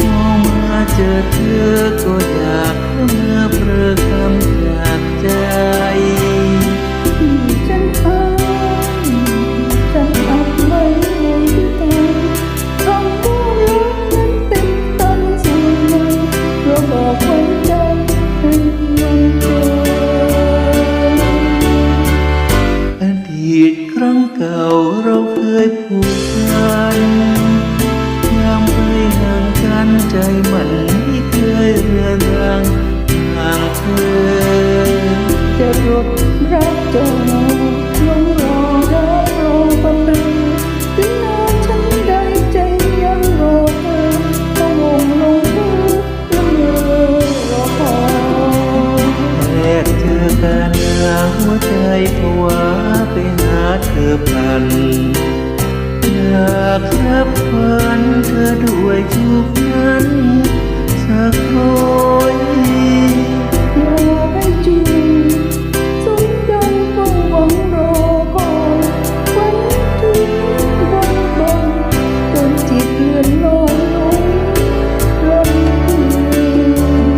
มองมาเจอเธอก็อยากเมื่อเพลอคำจากใจที่ฉันอ้างฉันอาจไม่รู้ที่ตาคำว่ารักนั้นเป็นตันส่วนใหญ่เพราะบอกไว้ใจให้มันเจออดีตครั้งเก่าเราเคยผูกพัน อพลันอยากรับฝันเธอด้วยทุกนั้นสักร้อยอยากให้จูบสมดังเฝ้าหวังรอคอยวันถึงวันบังจนจิตเลื่อนลอยลงลมคืน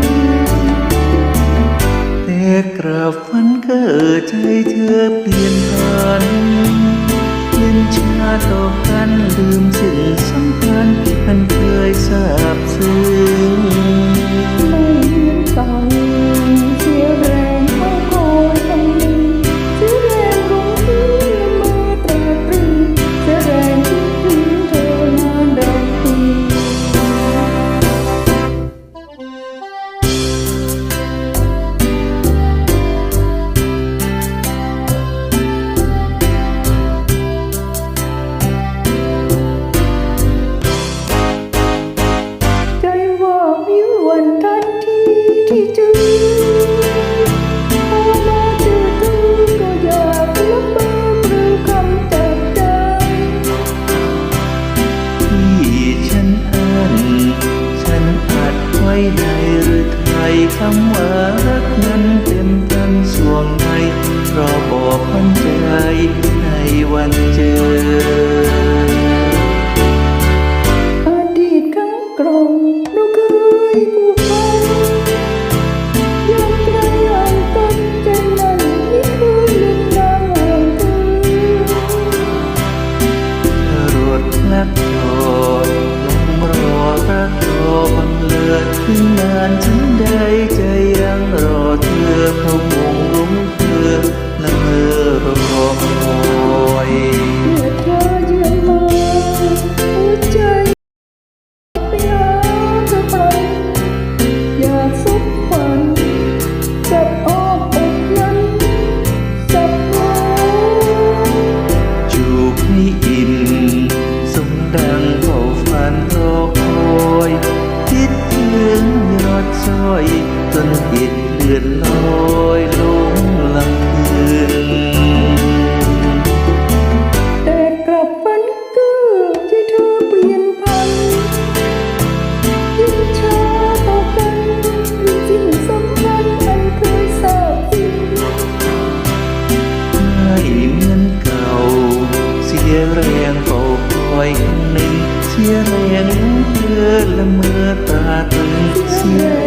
แต่กราบฝันเกิดใจเธอเปลี่ยน ในหรือไทยคำว่ารักนั้นเต็มทันสวงในรอบอกพันใจในวันเจอ เธ ยอดซอยจนจิตเลือนลอยลงลำคืนแต่กลับฝันเกือที่เธอเปลี่ยนพันยิ่งช้าต่อกันยิ่งสิ่งสำคัญอันเคยทราบซึ้งไม่เหมือนเก่า เสียแรงเฝ้าคอยคนหนึ่งเสียแรงเธอละเมอตาตึงเสีย